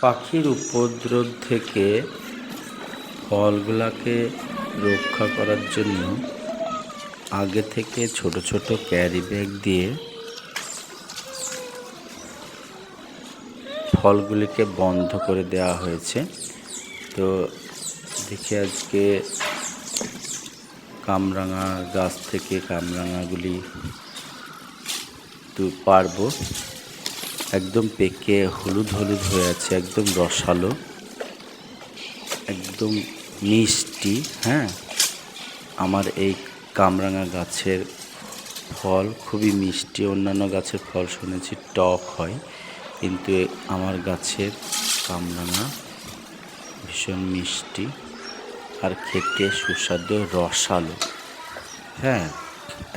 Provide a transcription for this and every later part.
পাখির উপদ্রব থেকে ফলগুলাকে রক্ষা করার জন্য আগে থেকে ছোট ছোট ক্যারি ব্যাগ দিয়ে ফলগুলিকে বন্ধ করে দেওয়া হয়েছে। তো দেখি আজকে কামরাঙা গাছ থেকে কামরাঙাগুলি তো পারব। একদম পেকে হলুদ হলুদ হয়ে আছে, একদম রসালো, একদম মিষ্টি হ্যাঁ? আমার এই কামরাঙা গাছের ফল খুবই মিষ্টি, অন্যান্য গাছের ফল শুনেছি টক হয়, কিন্তু আমার গাছের কামরাঙা ভীষণ মিষ্টি আর খেতে সুস্বাদু, রসালো হ্যাঁ?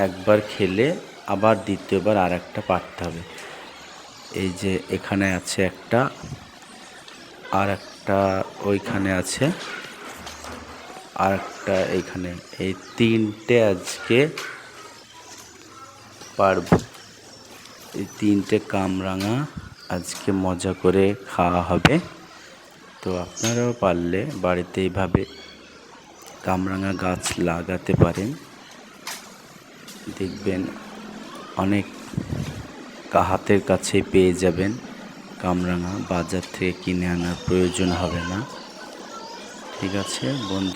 একবার খেলে আবার দ্বিতীয়বার আর একটা পারতে হবে। এই যে এখানে আছে একটা, আর একটা ওইখানে আছে, আর একটা এইখানে। এই তিনটে আজকে পারব। এই তিনটে কামরাঙা আজকে মজা করে খাওয়া হবে। তো আপনারাও পারলে বাড়িতে এইভাবে কামরাঙা গাছ লাগাতে পারেন। দেখবেন অনেক হাতের কাছে পেয়ে যাবেন। কামরাঙা বাজার থেকে কিনে আনার প্রয়োজন হবে না। ঠিক আছে, বন্ধু।